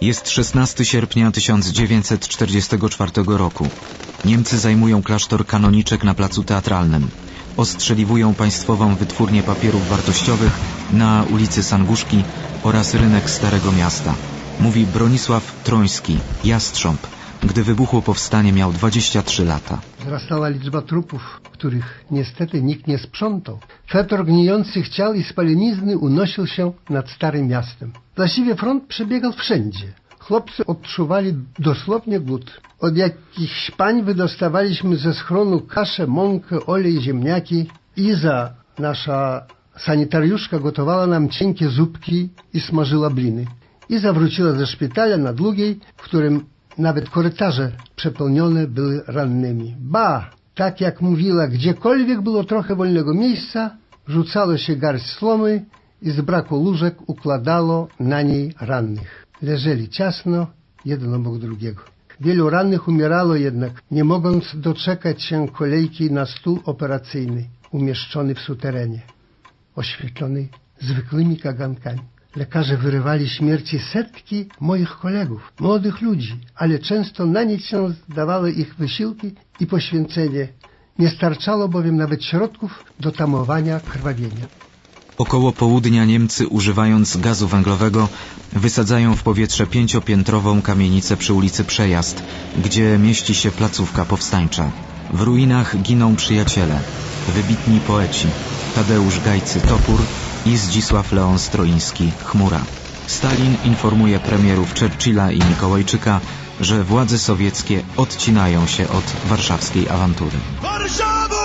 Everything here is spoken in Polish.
Jest 16 sierpnia 1944 roku. Niemcy zajmują klasztor kanoniczek na placu teatralnym. Ostrzeliwują państwową wytwórnię papierów wartościowych na ulicy Sanguszki oraz rynek Starego Miasta. Mówi Bronisław Troński, Jastrząb. Gdy wybuchło powstanie miał 23 lata. Wzrastała liczba trupów, których niestety nikt nie sprzątał. Fetor gnijących ciał i spalenizny unosił się nad Starym Miastem. Właściwie front przebiegał wszędzie. Chłopcy odczuwali dosłownie głód. Od jakichś pań wydostawaliśmy ze schronu kaszę, mąkę, olej, ziemniaki. Iza, nasza sanitariuszka, gotowała nam cienkie zupki i smażyła bliny. Iza wróciła ze szpitala na długiej, w którym nawet korytarze przepełnione były rannymi. Ba, tak jak mówiła, gdziekolwiek było trochę wolnego miejsca, rzucało się garść słomy i z braku łóżek układało na niej rannych. Leżeli ciasno, jeden obok drugiego. Wielu rannych umierało jednak, nie mogąc doczekać się kolejki na stół operacyjny, umieszczony w suterenie, oświetlony zwykłymi kagankami. Lekarze wyrywali śmierci setki moich kolegów, młodych ludzi, ale często na nic się zdawały ich wysiłki i poświęcenie. Nie starczało bowiem nawet środków do tamowania krwawienia. Około południa Niemcy, używając gazu węglowego, wysadzają w powietrze pięciopiętrową kamienicę przy ulicy Przejazd, gdzie mieści się placówka powstańcza. W ruinach giną przyjaciele, wybitni poeci Tadeusz Gajcy Topór i Zdzisław Leon Stroiński Chmura. Stalin informuje premierów Churchilla i Mikołajczyka, że władze sowieckie odcinają się od warszawskiej awantury. Warszawa!